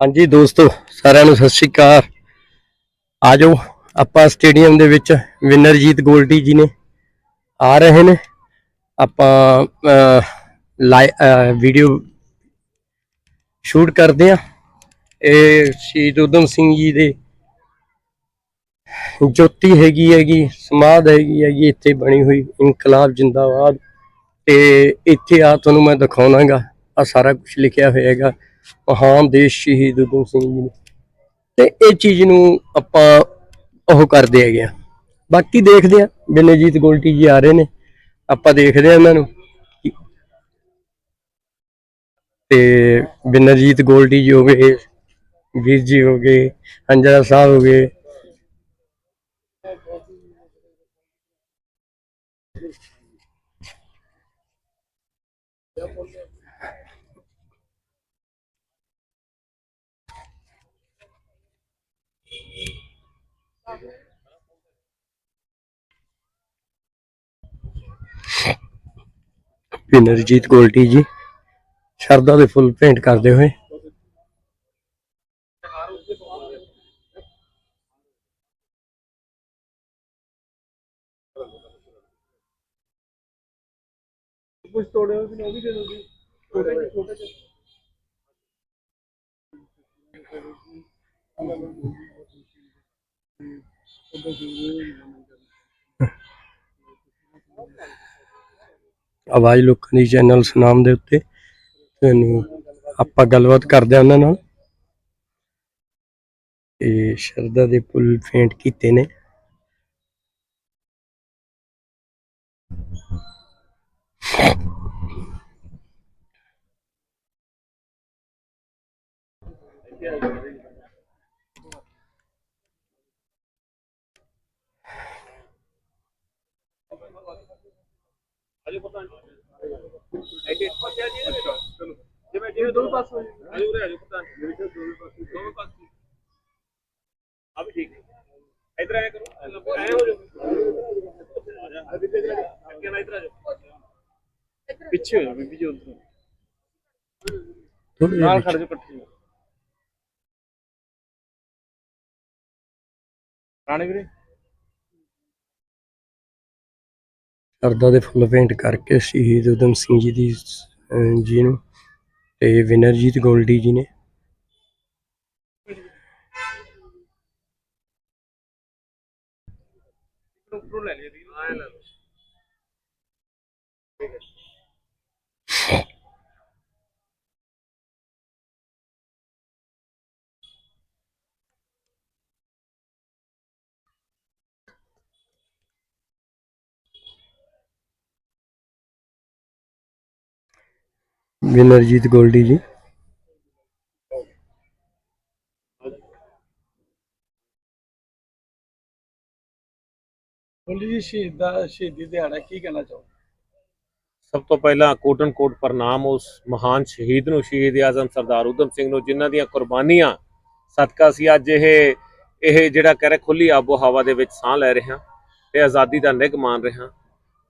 ਹਾਂਜੀ ਦੋਸਤੋ, ਸਾਰਿਆਂ ਨੂੰ ਸਤਿ ਸ਼੍ਰੀ ਅਕਾਲ। ਆ ਜਾਓ, ਆਪਾਂ ਸਟੇਡੀਅਮ ਦੇ ਵਿੱਚ ਵਿਨਰਜੀਤ ਗੋਲਡੀ ਜੀ ਨੇ ਆ ਰਹੇ ਨੇ। ਆਪਾਂ ਲਾਈਵ ਵੀਡੀਓ ਸ਼ੂਟ ਕਰਦੇ ਆ ਇਹ ਸ਼ਹੀਦ ਉਦਮ ਸਿੰਘ ਜੀ ਦੇ ਜੋਤੀ ਹੈਗੀ ਹੈਗੀ, ਸਮਾਧ ਹੈਗੀ ਹੈਗੀ, ਇੱਥੇ ਬਣੀ ਹੋਈ ਇਨਕਲਾਬ ਜਿੰਦਾਬਾਦ। ਤੇ ਇੱਥੇ ਆ, ਤੁਹਾਨੂੰ ਮੈਂ ਦਿਖਾਉਣਾਗਾ। ਆ ਸਾਰਾ ਕੁਝ ਲਿਖਿਆ ਹੋਇਆ ਹੈਗਾ। ਮਹਾਨ ਦੇਸ਼ ਸ਼ਹੀਦ ਉਦਮ ਸਿੰਘ ਜੀ ਨੇ। ਤੇ ਇਹ ਚੀਜ਼ ਨੂੰ ਆਪਾਂ ਉਹ ਕਰਦੇ ਹੈਗੇ ਆ। ਬਾਕੀ ਦੇਖਦੇ ਆ, ਬਿਨੇਜੀਤ ਗੋਲਟੀ ਜੀ ਆ ਰਹੇ ਨੇ। ਆਪਾਂ ਦੇਖਦੇ ਆ ਇਹਨਾਂ ਨੂੰ ਤੇ ਬਿਨਰਜੀਤ ਗੋਲਟੀ ਜੀ ਹੋ ਗਏ, ਵੀਰ ਜੀ ਹੋ ਗਏ ਅੰਜਰਾ ਸਾਹਿਬ ਹੋ ਗਏ। ਬਿਨਰਜੀਤ ਗੋਲਟੀ ਜੀ ਸ਼ਰਦਾ ਦੇ ਫੁੱਲ ਭੇਂਟ ਕਰਦੇ ਹੋਏ। ਕੁਝ ਤੋੜੇ ਹੋਏ ਨੇ ਉਹ ਵੀ ਦੇ ਦੋ ਜੀ ਛੋਟੇ ਜਿਹੇ ਛੋਟੇ ਜਿਹੇ ਆਵਾਜ਼ ਲੋਕਾਂ ਦੀ ਚੈਨਲ ਸੁਨਾਮ ਦੇ ਉੱਤੇ। ਤੁਹਾਨੂੰ ਆਪਾਂ ਗੱਲਬਾਤ ਕਰਦੇ ਆ ਉਹਨਾਂ ਨਾਲ। ਇਹ ਸ਼ਰਦਾ ਦੇ ਫੁੱਲ ਪੇਂਟ ਕੀਤੇ ਨੇ। ਜਿਵੇਂ ਜਿਵੇਂ ਦੋਵੇਂ ਪਾਸੇ ਹੋ ਜੀ ਆਜੋ ਪਤਾ ਨਹੀਂ। ਮੇਰੇ ਕੋਲ ਦੋਵੇਂ ਪਾਸੇ। ਦੋਵੇਂ ਪਾਸੇ। ਆ ਵੀ ਠੀਕ ਹੈ। ਇਧਰ ਆਇਆ ਕਰੋ। ਐ ਹੋ ਜਾਓ। ਆ ਜਾ। ਅੱਗੇ ਨਾ ਇਧਰ ਆ ਜਾਓ। ਪਿੱਛੇ ਹੋ ਜਾ ਬੀਬੀ ਜੀ ਉਧਰ। ਨਾਲ। ਖੜ ਜਾਓ ਇਕੱਠੇ ਰਾਣੇ ਵੀਰੇ? ਸ਼ਰਦਾ ਦੇ ਫੁੱਲ ਪੇਂਟ ਕਰਕੇ ਸ਼ਹੀਦ ਉਦਮ ਸਿੰਘ ਜੀ ਦੀ ਜੀ ਨੂੰ ਤੇ ਵਿਨਰਜੀਤ ਗੋਲਡੀ ਜੀ ਨੇ ਵਿਨਰਜੀਤ ਗੋਲਡੀ ਜੀ। ਬੋਲੀ ਜੀ ਸ਼ਹੀਦਾ ਸ਼ਹੀਦੀ ਦਿਹਾੜਾ ਕੀ ਕਹਿਣਾ ਚਾਹੋ ਸਭ ਤੋਂ ਪਹਿਲਾਂ ਕੋਟਨ ਕੋਟ ਪ੍ਰਣਾਮ ਉਸ ਮਹਾਨ ਸ਼ਹੀਦ ਨੂੰ ਸ਼ਹੀਦ ਆਜ਼ਮ ਸਰਦਾਰ ਉਦਮ ਸਿੰਘ ਨੂੰ ਜਿਨ੍ਹਾਂ ਦੀਆਂ ਕੁਰਬਾਨੀਆਂ। ਸਦਕਾ ਸੀ ਅੱਜ ਇਹ ਇਹ ਜਿਹੜਾ ਕਹਿ ਰਿਹਾ ਖੁੱਲੀ ਆਬੋ ਹਵਾ ਦੇ ਵਿੱਚ ਸਾਹ ਲੈ ਰਹੇ ਹਾਂ ਤੇ ਆਜ਼ਾਦੀ ਦਾ ਨਿੱਘ ਮਾਣ ਰਹੇ ਹਾਂ।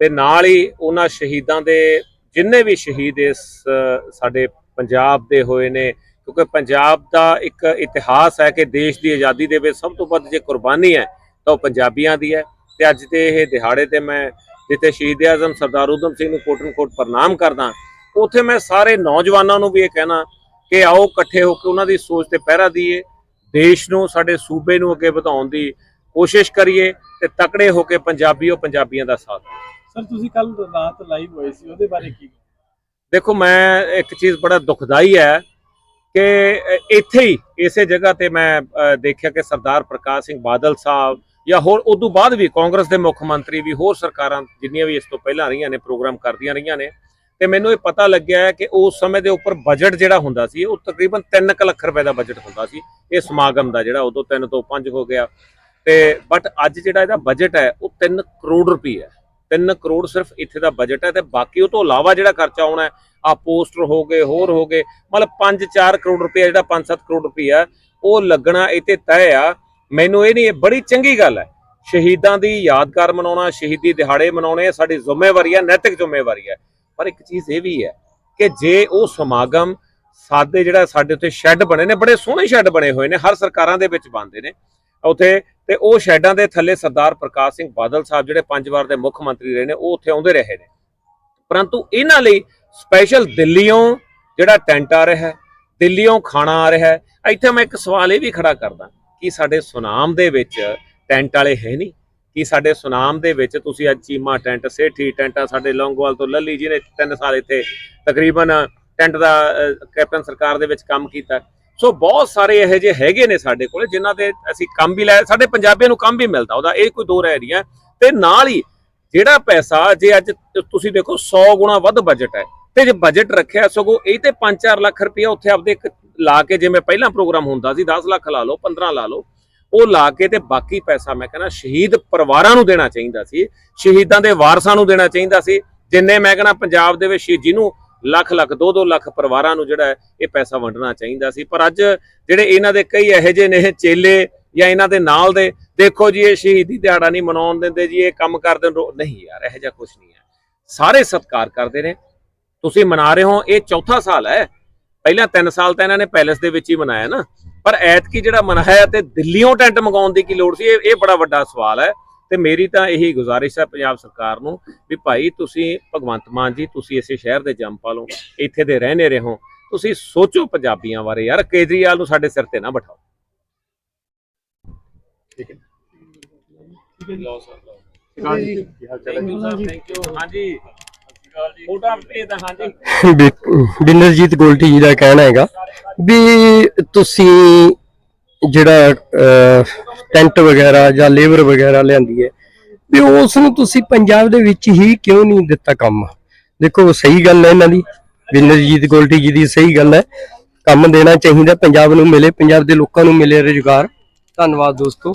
ਤੇ ਨਾਲ ਹੀ ਉਹਨਾਂ ਸ਼ਹੀਦਾਂ ਦੇ ਜਿੰਨੇ ਵੀ ਸ਼ਹੀਦ ਇਸ ਸਾਡੇ ਪੰਜਾਬ ਦੇ ਹੋਏ ਨੇ, ਕਿਉਂਕਿ ਪੰਜਾਬ ਦਾ ਇੱਕ ਇਤਿਹਾਸ ਹੈ ਕਿ ਦੇਸ਼ ਦੀ ਆਜ਼ਾਦੀ ਦੇ ਵਿੱਚ ਸਭ ਤੋਂ ਵੱਧ ਜੇ ਕੁਰਬਾਨੀ ਹੈ, ਤਾਂ ਉਹ ਪੰਜਾਬੀਆਂ ਦੀ ਹੈ ਤੇ ਅੱਜ ਦੇ ਇਹ ਦਿਹਾੜੇ ਤੇ ਮੈਂ ਜਿੱਥੇ ਸ਼ਹੀਦ ਆਜ਼ਮ ਸਰਦਾਰ ਉਦਮ ਸਿੰਘ ਨੂੰ ਕੋਟਨ ਕੋਟ ਪ੍ਰਣਾਮ ਕਰਦਾ, ਉੱਥੇ ਮੈਂ ਸਾਰੇ ਨੌਜਵਾਨਾਂ ਨੂੰ ਵੀ ਇਹ ਕਹਿਣਾ ਕਿ ਆਓ ਇਕੱਠੇ ਹੋ ਕੇ ਉਹਨਾਂ ਦੀ ਸੋਚ ਤੇ ਪਹਿਰਾ ਦਈਏ ਦੇਸ਼ ਨੂੰ, ਸਾਡੇ ਸੂਬੇ ਨੂੰ ਅੱਗੇ ਵਧਾਉਣ ਦੀ ਕੋਸ਼ਿਸ਼ ਕਰੀਏ ਤੇ ਤਕੜੇ ਹੋ ਕੇ ਪੰਜਾਬੀਓ ਪੰਜਾਬੀਆਂ ਦਾ ਸਾਥ ਦਿਓ। ਸਰ, ਤੁਸੀਂ ਕੱਲ ਰਾਤ ਲਾਈਵ ਹੋਏ ਸੀ, ਉਹਦੇ ਬਾਰੇ ਕੀ? ਦੇਖੋ, ਮੈਂ ਇੱਕ ਚੀਜ਼ ਬੜਾ ਦੁਖਦਾਈ ਹੈ ਕਿ ਇੱਥੇ ਹੀ, ਇਸੇ ਜਗ੍ਹਾ ਤੇ ਮੈਂ ਦੇਖਿਆ ਕਿ ਸਰਦਾਰ ਪ੍ਰਕਾਸ਼ ਸਿੰਘ ਬਾਦਲ ਸਾਹਿਬ ਜਾਂ ਹੋਰ ਉਦੋਂ ਬਾਅਦ ਵੀ ਕਾਂਗਰਸ ਦੇ ਮੁੱਖ ਮੰਤਰੀ ਵੀ ਹੋਰ ਸਰਕਾਰਾਂ ਜਿੰਨੀਆਂ ਵੀ ਇਸ ਤੋਂ ਪਹਿਲਾਂ ਰਹੀਆਂ ਨੇ, ਪ੍ਰੋਗਰਾਮ ਕਰਦੀਆਂ ਰਹੀਆਂ ਨੇ, ਤੇ ਮੈਨੂੰ ਇਹ ਪਤਾ ਲੱਗਿਆ ਕਿ ਉਸ ਸਮੇਂ ਦੇ ਉੱਪਰ ਬਜਟ ਜਿਹੜਾ ਹੁੰਦਾ ਸੀ, ਉਹ ਤਕਰੀਬਨ 3 ਲੱਖ ਰੁਪਏ ਦਾ ਬਜਟ ਹੁੰਦਾ ਸੀ, ਇਹ ਸਮਾਗਮ ਦਾ ਜਿਹੜਾ ਉਦੋਂ 3 ਤੋਂ 5 ਹੋ ਗਿਆ, ਤੇ ਬਟ ਅੱਜ ਜਿਹੜਾ ਇਹਦਾ ਬਜਟ ਹੈ, ਉਹ 3 ਕਰੋੜ ਰੁਪਏ ਹੈ। 3 ਕਰੋੜ ਸਿਰਫ ਇੱਥੇ ਦਾ ਬਜਟ ਹੈ ਤੇ ਬਾਕੀ ਉਹ ਤੋਂ ਇਲਾਵਾ ਜਿਹੜਾ ਖਰਚਾ ਆਉਣਾ ਹੈ ਆ ਪੋਸਟਰ ਹੋ ਗਏ, ਹੋਰ ਹੋ ਗਏ, ਮਤਲਬ 5-4 ਕਰੋੜ ਰੁਪਏ ਜਿਹੜਾ 5-7 ਕਰੋੜ ਰੁਪਏ ਉਹ ਲੱਗਣਾ ਇਹ ਤੇ ਤੈਅ ਆ। ਮੈਨੂੰ ਇਹ ਨਹੀਂ, ਇਹ ਬੜੀ ਚੰਗੀ ਗੱਲ ਹੈ। ਸ਼ਹੀਦਾਂ ਦੀ ਯਾਦਗਾਰ ਮਨਾਉਣਾ, ਸ਼ਹੀਦੀ ਦਿਹਾੜੇ ਮਨਾਉਣੇ ਸਾਡੀ ਜ਼ਿੰਮੇਵਾਰੀ ਹੈ, ਨੈਤਿਕ ਜ਼ਿੰਮੇਵਾਰੀ ਹੈ। ਪਰ ਇੱਕ ਚੀਜ਼ ਇਹ ਵੀ ਹੈ ਕਿ ਜੇ ਉਹ ਸਮਾਗਮ ਸਾਦੇ ਜਿਹੜਾ ਸਾਡੇ ਉੱਤੇ ਸ਼ੈੱਡ ਬਣੇ ਨੇ, ਬੜੇ ਸੋਹਣੇ ਸ਼ੈੱਡ ਬਣੇ ਹੋਏ ਨੇ, ਹਰ ਸਰਕਾਰਾਂ ਦੇ ਵਿੱਚ ਬਣਦੇ ਨੇ, ਉੱਥੇ ਤੇ ਉਹ ਸ਼ੈੱਡਾਂ ਦੇ ਥੱਲੇ ਸਰਦਾਰ ਪ੍ਰਕਾਸ਼ ਸਿੰਘ ਬਾਦਲ ਸਾਹਿਬ ਜਿਹੜੇ ਪੰਜ ਵਾਰ ਦੇ ਮੁੱਖ ਮੰਤਰੀ ਰਹੇ ਨੇ, ਉਹ ਉੱਥੇ ਆਉਂਦੇ ਰਹੇ ਨੇ। ਪਰੰਤੂ ਇਹਨਾਂ ਲਈ ਸਪੈਸ਼ਲ ਦਿੱਲੀੋਂ ਜਿਹੜਾ ਟੈਂਟ ਆ ਰਿਹਾ ਹੈ ਦਿੱਲੀੋਂ ਖਾਣਾ ਆ ਰਿਹਾ ਹੈ ਇੱਥੇ ਮੈਂ ਇੱਕ ਸਵਾਲ ਇਹ ਵੀ ਖੜਾ ਕਰਦਾ, ਕਿ ਸਾਡੇ ਸੁਨਾਮ ਦੇ ਵਿੱਚ ਟੈਂਟ ਵਾਲੇ ਹੈ ਨਹੀਂ? ਕਿ ਸਾਡੇ ਸੁਨਾਮ ਦੇ ਵਿੱਚ ਤੁਸੀਂ ਅੱਜ ਚੀਮਾ ਟੈਂਟ, ਸੇਠੀ ਟੈਂਟ ਸਾਡੇ ਲੌਂਗੋਵਾਲ ਤੋਂ ਲੱਲੀ ਜੀ ਨੇ ਤਿੰਨ ਸਾਲ ਇੱਥੇ ਤਕਰੀਬਨ ਟੈਂਟ ਦਾ ਕੈਪਟਨ ਸਰਕਾਰ ਦੇ ਵਿੱਚ ਕੰਮ ਕੀਤਾ। ਸੋ ਬਹੁਤ ਸਾਰੇ ਇਹੋ ਜਿਹੇ ਹੈਗੇ ਨੇ ਸਾਡੇ ਕੋਲੇ, ਜਿਨ੍ਹਾਂ ਦੇ ਅਸੀਂ ਕੰਮ ਵੀ ਲੈ, ਸਾਡੇ ਪੰਜਾਬੀਆਂ ਨੂੰ ਕੰਮ ਵੀ ਮਿਲਦਾ, ਉਹਦਾ ਇਹ ਕੋਈ ਦੋ ਰਹਿ ਨਹੀਂ ਹੈ। ਤੇ ਨਾਲ ਹੀ ਜਿਹੜਾ ਪੈਸਾ, ਜੇ ਅੱਜ ਤੁਸੀਂ ਦੇਖੋ 100 ਗੁਣਾ ਵੱਧ ਬਜਟ ਹੈ। ਤੇ ਜੇ ਬਜਟ ਰੱਖਿਆ ਸਗੋਂ ਇਹ ਤੇ 5-4 ਲੱਖ ਰੁਪਇਆ ਉੱਥੇ ਆਪਦੇ ਲਾ ਕੇ ਜਿਵੇਂ ਪਹਿਲਾਂ ਪ੍ਰੋਗਰਾਮ ਹੁੰਦਾ ਸੀ 10 ਲੱਖ ਲਾ ਲਓ 15 ਲਾ ਲਓ, ਉਹ ਲਾ ਕੇ ਤੇ ਬਾਕੀ ਪੈਸਾ ਮੈਂ ਕਹਿੰਦਾ ਸ਼ਹੀਦ ਪਰਿਵਾਰਾਂ ਨੂੰ ਦੇਣਾ ਚਾਹੀਦਾ ਸੀ, ਸ਼ਹੀਦਾਂ ਦੇ ਵਾਰਸਾਂ ਨੂੰ ਦੇਣਾ ਚਾਹੀਦਾ ਸੀ, ਜਿੰਨੇ ਮੈਂ ਕਹਿੰਦਾ ਪੰਜਾਬ ਦੇ ਵਿੱਚ ਸ਼ਹੀਦ ਜਿਹਨੂੰ ਲੱਖ ਲੱਖ 2-2 ਲੱਖ ਪਰਿਵਾਰਾਂ ਨੂੰ ਜਿਹੜਾ ਇਹ ਪੈਸਾ ਵੰਡਣਾ ਚਾਹੀਦਾ ਸੀ। ਪਰ ਅੱਜ ਜਿਹੜੇ ਇਹਨਾਂ ਦੇ ਕਈ ਇਹੋ ਜਿਹੇ ਨੇ ਚੇਲੇ ਜਾਂ ਇਹਨਾਂ ਦੇ ਨਾਲ ਦੇ, ਦੇਖੋ ਜੀ, ਇਹ ਸ਼ਹੀਦੀ ਦਿਹਾੜਾ ਨਹੀਂ ਮਨਾਉਣ ਦਿੰਦੇ ਜੀ, ਇਹ ਕੰਮ ਕਰਦੇ ਨੇ ਨਹੀਂ ਯਾਰ, ਇਹੋ ਜਿਹਾ ਕੁਝ ਨਹੀਂ ਹੈ। ਸਾਰੇ ਸਤਿਕਾਰ ਕਰਦੇ ਨੇ। ਤੁਸੀਂ ਮਨਾ ਰਹੇ ਹੋ, ਇਹ ਚੌਥਾ ਸਾਲ ਹੈ। ਪਹਿਲਾਂ 3 ਸਾਲ ਤਾਂ ਇਹਨਾਂ ਨੇ ਪੈਲੇਸ ਦੇ ਵਿੱਚ ਹੀ ਮਨਾਇਆ ਨਾ। ਪਰ ਐਤਕੀ ਜਿਹੜਾ ਮਨਾਇਆ ਤੇ ਦਿੱਲੀੋਂ ਟੈਂਟ ਮੰਗਾਉਣ ਦੀ ਕੀ ਲੋੜ ਸੀ ਇਹ ਬੜਾ ਵੱਡਾ ਸਵਾਲ ਹੈ। ਤੇ ਮੇਰੀ ਤਾਂ ਇਹੀ ਗੁਜ਼ਾਰਿਸ਼ ਹੈ ਪੰਜਾਬ ਸਰਕਾਰ ਨੂੰ ਵੀ ਭਾਈ ਤੁਸੀਂ ਭਗਵੰਤ ਮਾਨ ਜੀ ਤੁਸੀਂ ਇਸੇ ਸ਼ਹਿਰ ਦੇ ਜੰਮਪਲ ਹੋ ਇੱਥੇ ਦੇ ਰਹਿਣੇ ਰਹੋ ਤੁਸੀਂ ਸੋਚੋ ਪੰਜਾਬੀਆਂ ਬਾਰੇ ਯਾਰ ਕੇਜਰੀਵਾਲ ਨੂੰ ਸਾਡੇ ਸਿਰ ਤੇ ਨਾ ਬਿਠਾਓ। ਲਓ ਸਰ ਹਾਂਜੀ thank you sir thank you ਹਾਂਜੀ। ਫੋਟੋ ਭੇਜ ਹਾਂਜੀ। ਬਿ- ਬਿਨਰਜੀਤ ਗੋਲਟੀ ਜੀ ਦਾ ਕਹਿਣਾ ਹੈਗਾ ਵੀ ਤੁਸੀਂ ਜਿਹੜਾ ਟੈਂਟ ਵਗੈਰਾ ਜਾਂ ਲੇਬਰ ਵਗੈਰਾ ਲਿਆਂਦੀ ਹੈ, ਵੀ ਉਸ ਨੂੰ ਤੁਸੀਂ ਪੰਜਾਬ ਦੇ ਵਿੱਚ ਹੀ ਕਿਉਂ ਨਹੀਂ ਦਿੱਤਾ ਕੰਮ? ਦੇਖੋ, ਸਹੀ ਗੱਲ ਹੈ ਇਹਨਾਂ ਦੀ ਬਿਨਰਜੀਤ ਗੋਲਟੀ ਜੀ ਦੀ ਸਹੀ ਗੱਲ ਹੈ। ਕੰਮ ਦੇਣਾ ਚਾਹੀਦਾ, ਪੰਜਾਬ ਨੂੰ ਮਿਲੇ, ਪੰਜਾਬ ਦੇ ਲੋਕਾਂ ਨੂੰ ਮਿਲੇ ਰੁਜ਼ਗਾਰ। ਧੰਨਵਾਦ ਦੋਸਤੋ।